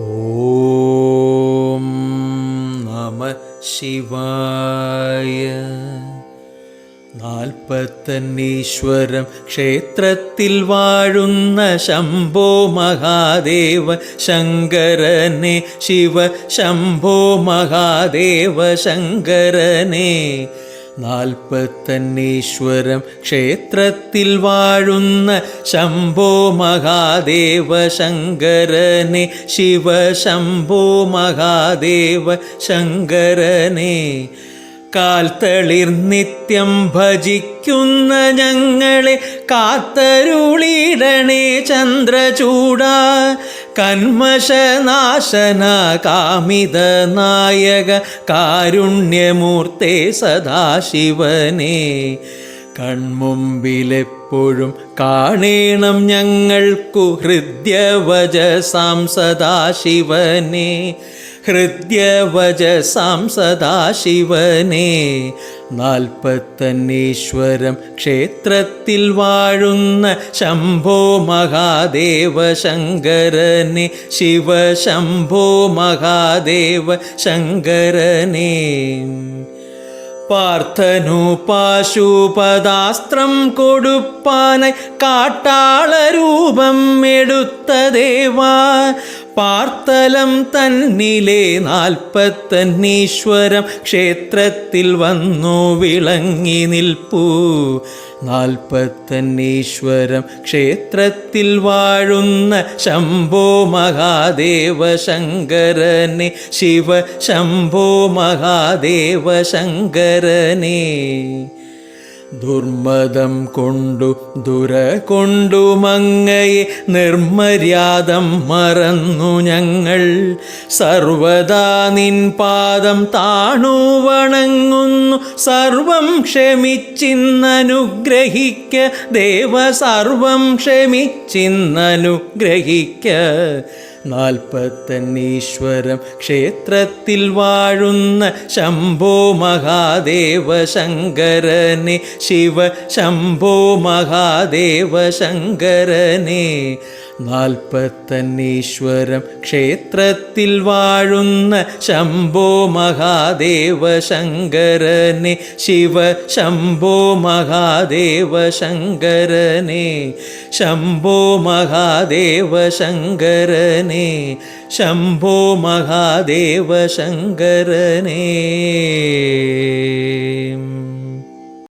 ഓം നമ ശിവായ. നാൽപ്പത്തന്നീശ്വരം ക്ഷേത്രത്തിൽ വാഴുന്ന ശംഭോ മഹാദേവ ശങ്കരനെ. ശിവ ശംഭോ മഹാദേവ ശങ്കരനെ. നാൽപ്പത്തന്നീശ്വരം ക്ഷേത്രത്തിൽ വാഴുന്ന ശംഭോ മഹാദേവ ശങ്കരനെ ശിവ ശംഭോ മഹാദേവ ശങ്കരനെ. കാൽത്തളിർ നിത്യം ഭജിക്കുന്ന ഞങ്ങളെ കാത്തരുളിടണേ ചന്ദ്രചൂട. കന്മശനാശന കാമിത നായക കാരുണ്യമൂർത്തേ സദാശിവനേ. കൺമുമ്പിലെപ്പോഴും കാണേണം ഞങ്ങൾക്കു ഹൃദ്യവജസാം സദാശിവനെ ഹൃദ്യവജസാം സദാശിവനെ നാൽപ്പത്തന്നീശ്വരം ക്ഷേത്രത്തിൽ വാഴുന്ന ശംഭോ മഹാദേവ ശങ്കരനെ. ശിവ ശംഭോ മഹാദേവ ശങ്കരനെ. പാർത്ഥനു പാശുപദാസ്ത്രം കൊടുപ്പാനായി കാട്ടാളരൂപം എടുത്ത ദേവാ. പാർത്തലം തന്നിലെ നാൽപ്പത്തന്നീശ്വരം ക്ഷേത്രത്തിൽ വന്നു വിളങ്ങി നിൽപ്പൂ. നാൽപ്പത്തന്നീശ്വരം ക്ഷേത്രത്തിൽ വാഴുന്ന ശംഭോ മഹാദേവ ശങ്കരനെ ശിവ ശംഭോ മഹാദേവ ശങ്കരനെ. ദുർമദം കൊണ്ടു ദുര കൊണ്ടു മങ്ങയെ നിർമര്യാദം മറന്നു ഞങ്ങൾ. സർവദാ നിൻ പാദം താണു വണങ്ങുന്നു. സർവം ക്ഷമിച്ചിന്നനുഗ്രഹിക്ക. ദേവ സർവം ക്ഷമിച്ചിന്നനുഗ്രഹിക്ക. നാൽപ്പത്തന്നീശ്വരം ക്ഷേത്രത്തിൽ വാഴുന്ന ശംഭോ മഹാദേവ ശങ്കരനെ ശിവ ശംഭോ മഹാദേവ ശങ്കരനെ. നാൽപ്പത്തന്നീശ്വരം ക്ഷേത്രത്തിൽ വാഴുന്ന ശംഭോ മഹാദേവ ശങ്കരനെ ശിവ ശംഭോ മഹാദേവ ശങ്കരനെ ശംഭോ മഹാദേവ ശംഭോ മഹാദേവ ശങ്കരനെ.